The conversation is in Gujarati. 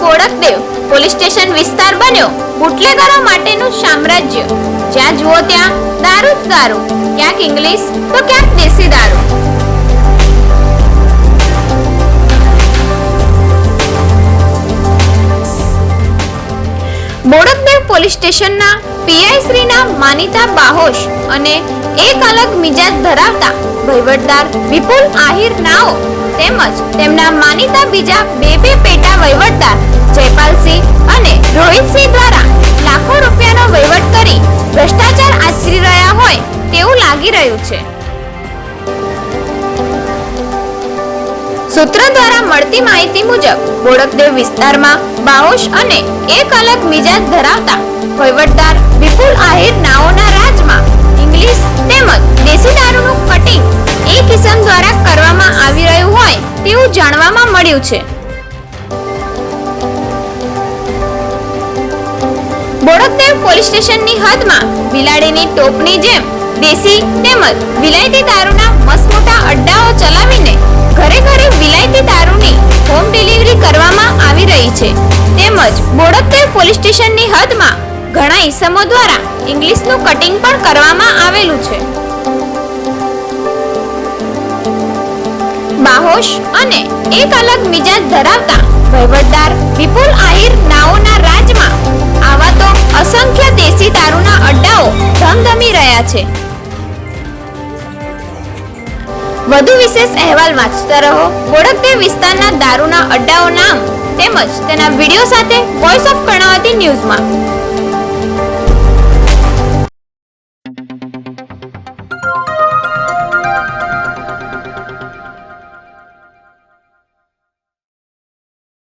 બોડકદેવ પોલીસ સ્ટેશન વિસ્તાર બન્યો. બુટલેગરો માટેનું સામ્રાજ્ય. જ્યાં જુઓ ત્યાં દારૂ જ દારૂ, ક્યાંક ઇંગ્લિશ તો ક્યાંક દેશી દારૂ. બોડકદેવ પોલીસ સ્ટેશનના પીઆઈ શ્રીના માનીતા બાહોશ અને એક અલગ મિજાજ ધરાવતા વહીવટદાર વિપુલ આહિર નાઓ તેમજ તેમના માનીતા બીજા બે બે પેટા વહીવટદાર, જયપાલસિંહ અને રોહિતસિંહ દ્વારા લાખો રૂપિયાનો વહીવટ કરી ભ્રષ્ટાચાર આચરી રહ્યા હોય તેવું લાગી રહ્યું છે. સૂત્ર દ્વારા મળતી માહિતી મુજબ, બોડકદેવ વિસ્તારમાં બાહોશ અને એક અલગ મિજાજ ધરાવતા વહીવટદાર વિપુલ આહિર નાઓના રાજમાં ઇંગ્લિશ તેમજ દેશી દારૂનું તેવું જાણવામાં મળ્યું છે. બોડકદેવ પોલીસ સ્ટેશનની હદમાં બિલાડીની ટોપની જેમ દેશી તેમજ વિલાયતી દારૂના મસમોટા અડ્ડાઓ ચલાવીને ઘરે ઘરે વિલાયતી દારૂની હોમ ડિલિવરી કરવામાં આવી રહી છે. તેમજ બોડકદેવ પોલીસ સ્ટેશનની હદમાં ઘણા ઈસમો દ્વારા ઇંગ્લિશનું કટિંગ પણ કરવામાં આવેલું છે. બાહોશ અને એક અલગ મિજાજ ધરાવતા વહીવટદાર વિપુલ આહિર નાઓના રાજમાં આવા તો અસંખ્ય દેશી દારૂના અડ્ડાઓ ધમધમી રહ્યા છે. વધુ વિશેષ અહેવાલ વાંચતા રહો. બોડકદેવ વિસ્તારના દારૂના અડ્ડાઓ નામ તેમજ તેના વીડિયો સાથે વોઇસ ઓફ કર્ણાવતી ન્યૂઝમાં.